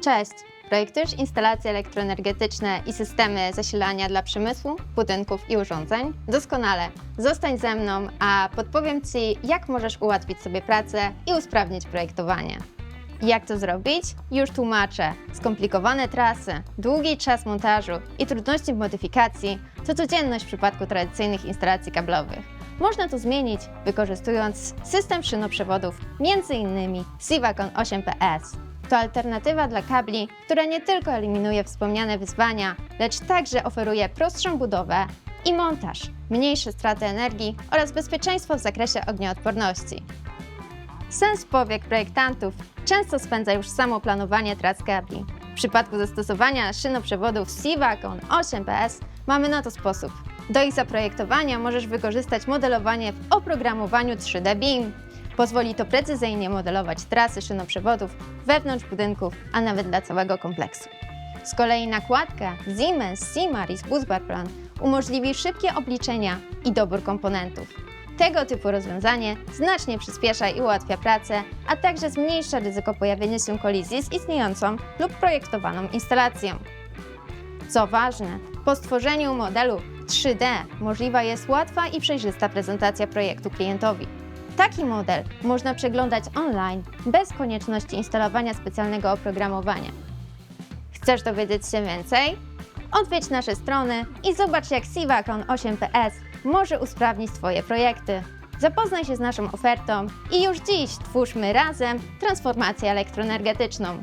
Cześć! Projektujesz instalacje elektroenergetyczne i systemy zasilania dla przemysłu, budynków i urządzeń? Doskonale. Zostań ze mną, a podpowiem Ci, jak możesz ułatwić sobie pracę i usprawnić projektowanie. Jak to zrobić? Już tłumaczę. Skomplikowane trasy, długi czas montażu i trudności w modyfikacji to codzienność w przypadku tradycyjnych instalacji kablowych. Można to zmienić wykorzystując system szynoprzewodów, m.in. Sivacon 8PS. To alternatywa dla kabli, która nie tylko eliminuje wspomniane wyzwania, lecz także oferuje prostszą budowę i montaż, mniejsze straty energii oraz bezpieczeństwo w zakresie ognioodporności. Sens powiek projektantów często spędza już samo planowanie tras kabli. W przypadku zastosowania szynoprzewodów Sivacon 8PS mamy na to sposób. Do ich zaprojektowania możesz wykorzystać modelowanie w oprogramowaniu 3D BIM. Pozwoli to precyzyjnie modelować trasy szynoprzewodów wewnątrz budynków, a nawet dla całego kompleksu. Z kolei nakładka Siemens Simaris Busbarplan umożliwi szybkie obliczenia i dobór komponentów. Tego typu rozwiązanie znacznie przyspiesza i ułatwia pracę, a także zmniejsza ryzyko pojawienia się kolizji z istniejącą lub projektowaną instalacją. Co ważne, po stworzeniu modelu 3D możliwa jest łatwa i przejrzysta prezentacja projektu klientowi. Taki model można przeglądać online bez konieczności instalowania specjalnego oprogramowania. Chcesz dowiedzieć się więcej? Odwiedź nasze strony i zobacz, jak Sivacon 8PS może usprawnić Twoje projekty. Zapoznaj się z naszą ofertą i już dziś twórzmy razem transformację elektroenergetyczną.